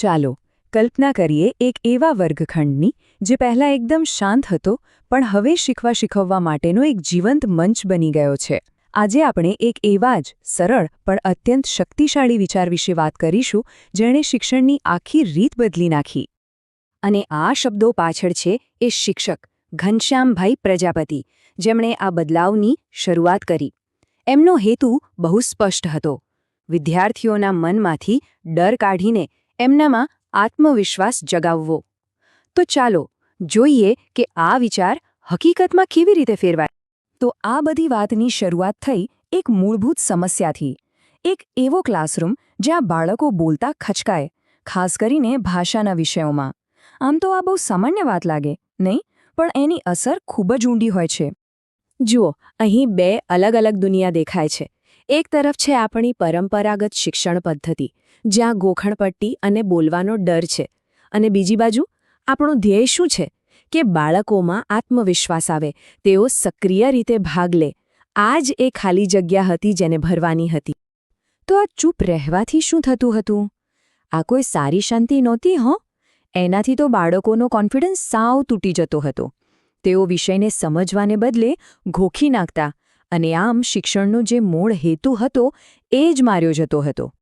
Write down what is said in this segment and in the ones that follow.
ચાલો, કલ્પના કરીએ એક એવા વર્ગખંડની, જે પહેલાં એકદમ શાંત હતો, પણ હવે શીખવા શીખવવા માટેનો એક જીવંત મંચ બની ગયો છે. આજે આપણે એક એવા જ, સરળ, પણ અત્યંત શક્તિશાળી વિચાર વિશે વાત કરીશું, જેણે શિક્ષણની આખી રીત બદલી નાખી. અને આ શબ્દો પાછળ છે એ શિક્ષક, ઘનશ્યામભાઈ પ્રજાપતિ, જેમણે આ બદલાવની શરૂઆત કરી. એમનો હેતુ બહુ સ્પષ્ટ હતો. વિદ્યાર્થીઓના મનમાંથી ડર કાઢીને એમનામાં આત્મવિશ્વાસ જગાવવો. તો ચાલો જોઈએ કે આ વિચાર હકીકતમાં કેવી રીતે ફેરવાય. તો આ બધી વાતની શરૂઆત થઈ એક મૂળભૂત સમસ્યાથી. એક એવો ક્લાસરૂમ જ્યાં બાળકો બોલતા ખચકાય, ખાસ કરીને ભાષાના વિષયોમાં. આમ તો આ બહુ સામાન્ય વાત લાગે, નહીં? પણ એની અસર ખૂબ જ ઊંડી હોય છે. જુઓ, અહીં બે અલગ અલગ દુનિયા દેખાય છે. એક તરફ છે આપણી પરંપરાગત શિક્ષણ પદ્ધતિ, જ્યાં ગોખણપટ્ટી અને બોલવાનો ડર છે. અને બીજી બાજુ, આપણું ધ્યેય શું છે? કે બાળકોમાં આત્મવિશ્વાસ આવે, તેઓ સક્રિય રીતે ભાગ લે. આ જ એ ખાલી જગ્યા હતી જેને ભરવાની હતી. તો આ ચૂપ રહેવાથી શું થતું હતું? આ કોઈ સારી શાંતિ નહોતી, હો? એનાથી તો બાળકોનો કોન્ફિડન્સ સાવ તૂટી જતો હતો. તેઓ વિષયને સમજવાને બદલે ઘોખી નાખતા અને આમ શિક્ષણનો જે મૂળ હેતુ હતો, એ જ માર્યો જતો હતો.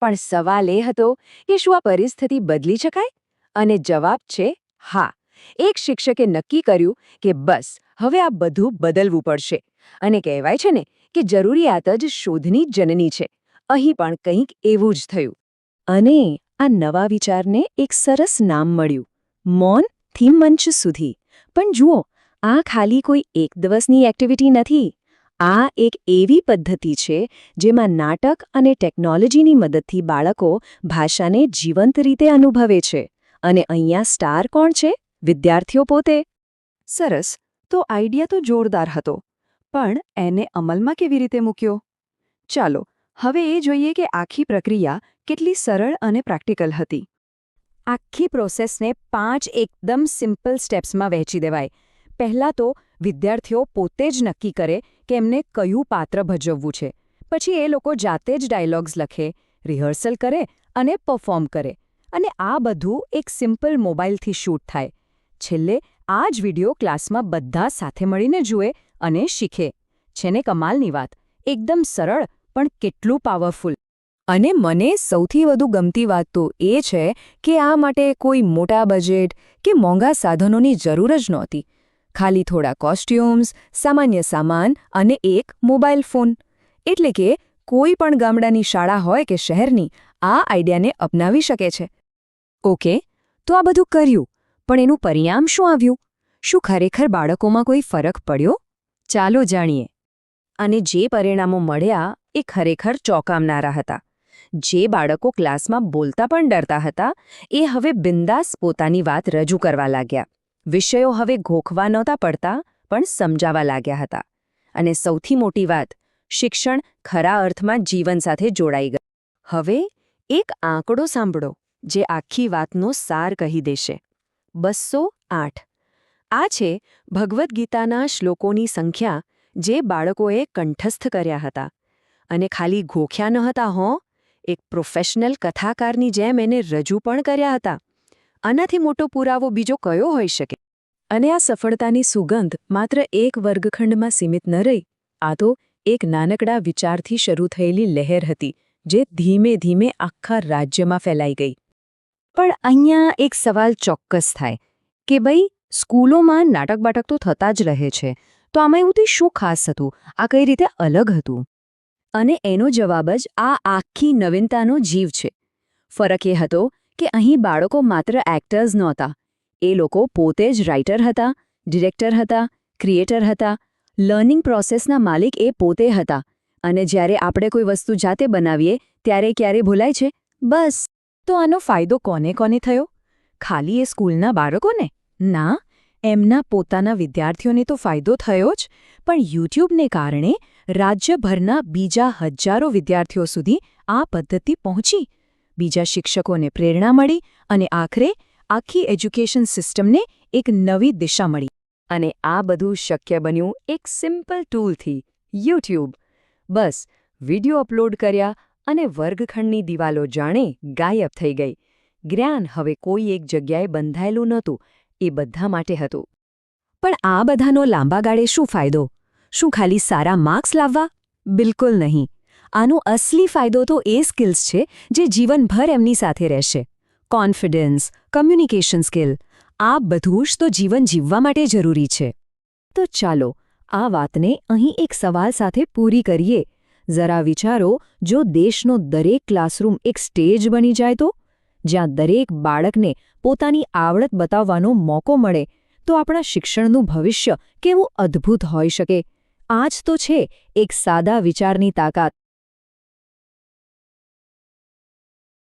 પણ સવાલ એ હતો કે શું આ પરિસ્થિતિ બદલી શકાય? અને જવાબ છે, હા. એક શિક્ષકે નક્કી કર્યું કે બસ, હવે આ બધું બદલવું પડશે. અને કહેવાય છે ને કે જરૂરિયાત જ શોધની જનની છે. અહીં પણ કંઈક એવું જ થયું. અને આ નવા વિચારને એક સરસ નામ મળ્યું. મૌનથી મંચ સુધી. પણ જુઓ, આ ખાલી કોઈ એક દિવસની એક્ટિવિટી નથી. આ એક એવી પદ્ધતિ છે જેમાં નાટક અને ટેકનોલોજીની મદદથી બાળકો ભાષાને જીવંત રીતે અનુભવે છે. અને અહીંયા સ્ટાર કોણ છે? વિદ્યાર્થીઓ પોતે. સરસ. તો આઈડિયા તો જોરદાર હતો. પણ એને અમલમાં કેવી રીતે મૂક્યો? ચાલો, હવે એ જોઈએ કે આખી પ્રક્રિયા કેટલી સરળ અને પ્રેક્ટિકલ હતી. આખી પ્રોસેસને પાંચ એકદમ સિમ્પલ સ્ટેપ્સમાં વહેંચી દેવાય. પહેલાં તો વિદ્યાર્થીઓ પોતે જ નક્કી કરે કે એમને કયું પાત્ર ભજવવું છે. પછી એ લોકો જાતે જ ડાયલોગ્સ લખે, રિહર્સલ કરે અને પરફોર્મ કરે. અને આ બધું એક સિમ્પલ મોબાઈલથી શૂટ થાય. છેલ્લે આ જ વિડિયો ક્લાસમાં બધા સાથે મળીને જુએ અને શીખે. છે ને કમાલની વાત. એકદમ સરળ, પણ કેટલું પાવરફુલ અને મને સૌથી વધુ ગમતી વાત તો એ છે કે આ માટે કોઈ મોટા બજેટ કે મોંઘા સાધનોની જરૂર જ નહોતી. ખાલી થોડા કોસ્ટ્યુમ્સ, સામાન્ય સામાન અને એક મોબાઈલ ફોન. એટલે કે કોઈ પણ ગામડાની શાળા હોય કે શહેરની, આ આઈડિયાને અપનાવી શકે છે. ઓકે, તો આ બધું કર્યું, પણ એનું પરિણામ શું આવ્યું? શું ખરેખર બાળકોમાં કોઈ ફરક પડ્યો? ચાલો જાણીએ. અને જે પરિણામો મળ્યા એ ખરેખર ચોંકાવનારા હતા. જે બાળકો ક્લાસમાં બોલતા પણ ડરતા હતા, એ હવે બિંદાસ પોતાની વાત રજૂ કરવા લાગ્યા. વિષયો હવે ઘોખવા નહોતા પડતા, પણ સમજાવા લાગ્યા હતા. અને સૌથી મોટી વાત, શિક્ષણ ખરા અર્થમાં જીવન સાથે જોડાઈ ગયું. હવે, એક આંકડો સાંભળો, જે આખી વાતનો સાર કહી દેશે. બસો આઠ. આ છે ભગવદ્ ગીતાના શ્લોકોની સંખ્યા, જે બાળકોએ કંઠસ્થ કર્યા હતા. અને ખાલી ઘોખ્યા ન હતા હો, એક પ્રોફેશનલ કથાકારની જેમ એને રજૂ પણ કર્યા હતા. આનાથી મોટો પુરાવો બીજો કયો હોઈ શકે? અને આ સફળતાની સુગંધ માત્ર એક વર્ગખંડમાં સીમિત ન રહી, આ તો એક નાનકડા વિચારથી શરૂ થયેલી લહેર હતી, જે ધીમે ધીમે આખા રાજ્યમાં ફેલાઈ ગઈ. પણ અહીંયા એક સવાલ ચોક્કસ થાય, કે ભાઈ, સ્કૂલોમાં નાટક બાટક તો થતા જ રહે છે, તો આમાં એવું શું ખાસ હતું? આ કઈ રીતે અલગ હતું? અને એનો જવાબ જ આ આખી નવીનતાનો જીવ છે. ફરક એ હતો કે અહીં બાળકો માત્ર એક્ટર્સ નહોતા. એ લોકો પોતે જ રાઇટર હતા, ડિરેક્ટર હતા, ક્રિએટર હતા. લર્નિંગ પ્રોસેસના માલિક એ પોતે હતા. અને જ્યારે આપણે કોઈ વસ્તુ જાતે બનાવીએ, ત્યારે ક્યારે ભૂલાય છે? બસ. તો આનો ફાયદો કોને કોને થયો? ખાલી એ સ્કૂલના બાળકોને? ના. એમના પોતાના વિદ્યાર્થીઓને તો ફાયદો થયો જ. પણ યુટ્યુબને કારણે રાજ્યભરના બીજા હજારો વિદ્યાર્થીઓ સુધી આ પદ્ધતિ પહોંચી. બીજા શિક્ષકોને પ્રેરણા મળી અને આખરે આખી એજ્યુકેશન સિસ્ટમને એક નવી દિશા મળી. અને આ બધું શક્ય બન્યું એક સિમ્પલ ટૂલથી, યુટ્યુબ. બસ, વીડિયો અપલોડ કર્યા અને વર્ગખંડની દિવાલો જાણે ગાયબ થઈ ગઈ. જ્ઞાન હવે કોઈ એક જગ્યાએ બંધાયેલું નહોતું, એ બધા માટે હતું. પણ આ બધાનો લાંબા ગાળે શું ફાયદો? શું ખાલી સારા માર્ક્સ લાવવા? બિલકુલ નહીં. આનો અસલી ફાયદો તો એ સ્કિલ્સ છે, જે જીવનભર એમની સાથે રહેશે. કોન્ફિડન્સ, કમ્યુનિકેશન સ્કિલ, આ બધું જ તો જીવન જીવવા માટે જરૂરી છે. તો ચાલો, આ વાતને અહીં એક સવાલ સાથે પૂરી કરીએ. જરા વિચારો, જો દેશનો દરેક ક્લાસરૂમ એક સ્ટેજ બની જાય તો? જ્યાં દરેક બાળકને પોતાની આવડત બતાવવાનો મોકો મળે, તો આપણા શિક્ષણનું ભવિષ્ય કેવું અદ્ભુત હોઈ શકે? આ જ તો છે એક સાદા વિચારની તાકાત.